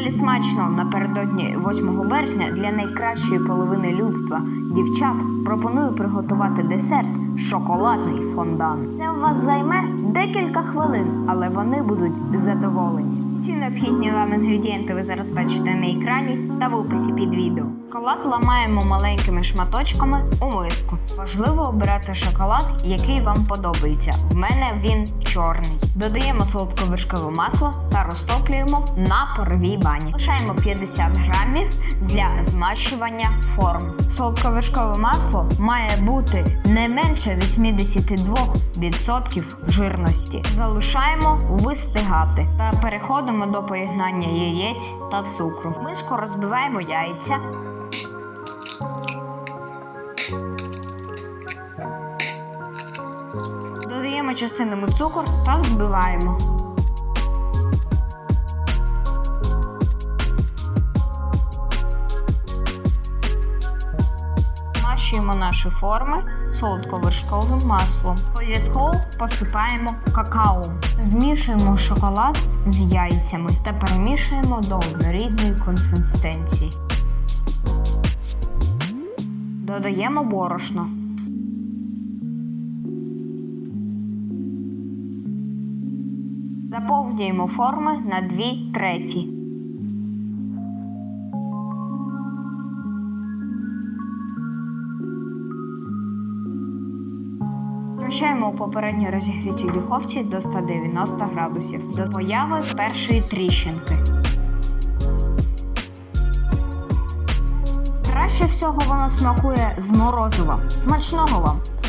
Далі смачно напередодні 8 березня для найкращої половини людства дівчат пропоную приготувати десерт шоколадний фондан. Це у вас займе декілька хвилин, але вони будуть задоволені. Всі необхідні вам інгредієнти ви зараз бачите на екрані та в описі під відео. Шоколад ламаємо маленькими шматочками у миску. Важливо обирати шоколад, який вам подобається. В мене він чорний. Додаємо солодковершкове масло та розтоплюємо на паровій бані. Лишаємо 50 грамів для змащування форм. Солодковершкове масло має бути не менше 82% жирності. Залишаємо вистигати та переходимо до поєднання яєць та цукру. Миску розбиваємо яйця. Додаємо частинами цукор та збиваємо. Змащуємо наші форми солодковершковим маслом. Обов'язково посипаємо какао. Змішуємо шоколад з яйцями та перемішуємо до однорідної консистенції. Додаємо борошно. Заповнюємо форми на 2 треті. Включаємо у попередньо розігрітій духовці до 190 градусів до появи першої тріщинки. Краще всього воно смакує з морозива. Смачного вам!